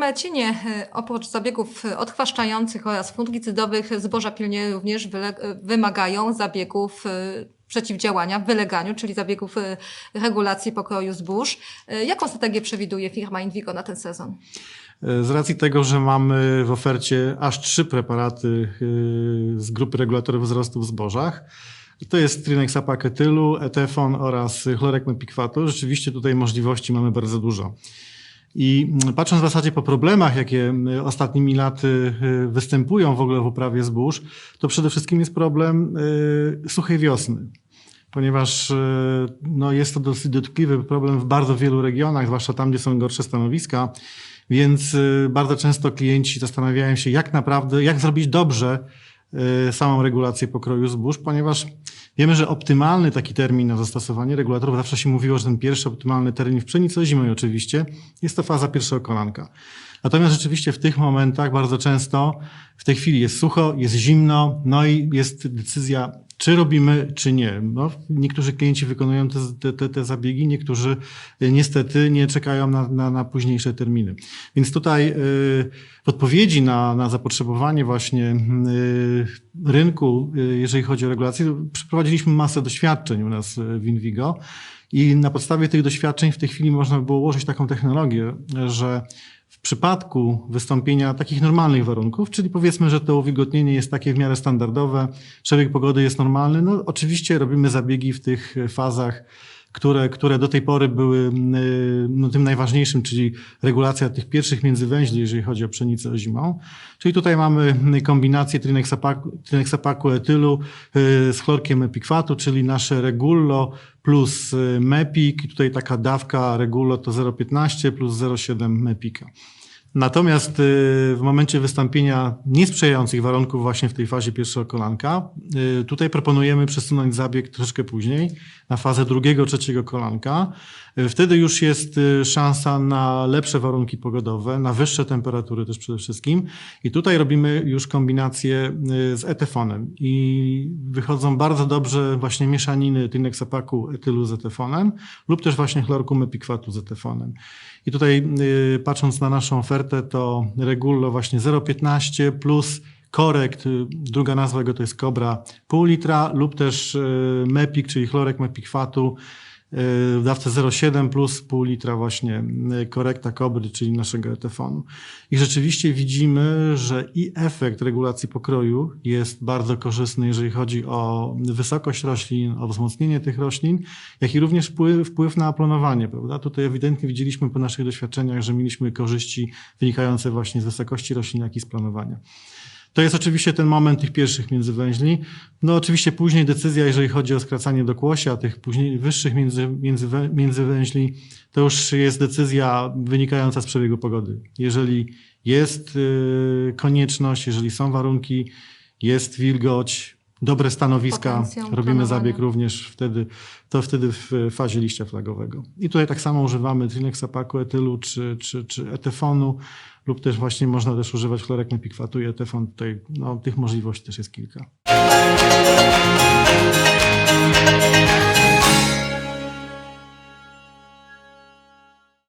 zalecenie e, oprócz zabiegów e, odchwaszczających oraz fungicydowych zboża pilnie również e, wymagają zabiegów przeciwdziałania wyleganiu, czyli zabiegów regulacji pokroju zbóż. Jaką strategię przewiduje firma Invigo na ten sezon? Z racji tego, że mamy w ofercie aż trzy preparaty z grupy regulatorów wzrostu w zbożach, to jest Trinexapaketylu, Etefon oraz chlorek mepikwatu. Rzeczywiście tutaj możliwości mamy bardzo dużo. I patrząc w zasadzie po problemach, jakie y, ostatnimi laty y, występują w ogóle w uprawie zbóż, to przede wszystkim jest problem y, suchej wiosny. Ponieważ no, jest to dosyć dotkliwy problem w bardzo wielu regionach, zwłaszcza tam, gdzie są gorsze stanowiska, więc bardzo często klienci zastanawiają się, jak naprawdę, jak zrobić dobrze samą regulację pokroju zbóż, ponieważ wiemy, że optymalny taki termin na zastosowanie regulatorów, zawsze się mówiło, że ten pierwszy optymalny termin w pszenicy zimowej oczywiście, jest to faza pierwszego kolanka. Natomiast rzeczywiście w tych momentach bardzo często w tej chwili jest sucho, jest zimno, no i jest decyzja, czy robimy, czy nie. No, niektórzy klienci wykonują te, te, te, zabiegi, niektórzy niestety nie czekają na, na, na późniejsze terminy. Więc tutaj y, w odpowiedzi na, na zapotrzebowanie właśnie y, rynku, y, jeżeli chodzi o regulację, przeprowadziliśmy masę doświadczeń u nas w Invigo i na podstawie tych doświadczeń w tej chwili można by było ułożyć taką technologię, że w przypadku wystąpienia takich normalnych warunków, czyli powiedzmy, że to uwilgotnienie jest takie w miarę standardowe, przebieg pogody jest normalny, no oczywiście robimy zabiegi w tych fazach, które, które do tej pory były y, no, tym najważniejszym, czyli regulacja tych pierwszych międzywęźli, jeżeli chodzi o pszenicę zimą. Czyli tutaj mamy kombinację trinexapaku, etylu y, z chlorkiem epikwatu, czyli nasze regulo plus y, mepik i tutaj taka dawka regulo to 0,15 plus 0,7 mepika. Natomiast y, w momencie wystąpienia niesprzyjających warunków właśnie w tej fazie pierwszego kolanka, y, tutaj proponujemy przesunąć zabieg troszkę później, na fazę drugiego, trzeciego kolanka. Y, Wtedy już jest szansa na lepsze warunki pogodowe, na wyższe temperatury też przede wszystkim. I tutaj robimy już kombinację z etefonem. I wychodzą bardzo dobrze właśnie mieszaniny tyneksapaku etylu z etefonem lub też właśnie chlorku mepikwatu z etefonem. I tutaj patrząc na naszą ofertę, to Regulo właśnie 0,15 plus korekt, y, druga nazwa jego to jest Cobra pół litra lub też y, Mepik, czyli chlorek mepikwatu w dawce 0,7 plus pół litra właśnie y, korekta Kobry, czyli naszego etefonu. I rzeczywiście widzimy, że i efekt regulacji pokroju jest bardzo korzystny, jeżeli chodzi o wysokość roślin, o wzmocnienie tych roślin, jak i również wpływ, na planowanie, prawda? Tutaj ewidentnie widzieliśmy po naszych doświadczeniach, że mieliśmy korzyści wynikające właśnie z wysokości roślin, jak i z planowania. To jest oczywiście ten moment tych pierwszych międzywęźli. No oczywiście później decyzja, jeżeli chodzi o skracanie do kłosia, tych później wyższych między, między, międzywęźli, to już jest decyzja wynikająca z przebiegu pogody. Jeżeli jest y, konieczność, jeżeli są warunki, jest wilgoć, dobre stanowiska, Potencjał robimy planowania. zabieg również wtedy, to wtedy w fazie liścia flagowego. I tutaj tak samo używamy trinexapaku etylu czy, czy, czy etefonu, lub też właśnie można też używać chlorek mepikwatu i etefon. Tutaj no, tych możliwości też jest kilka.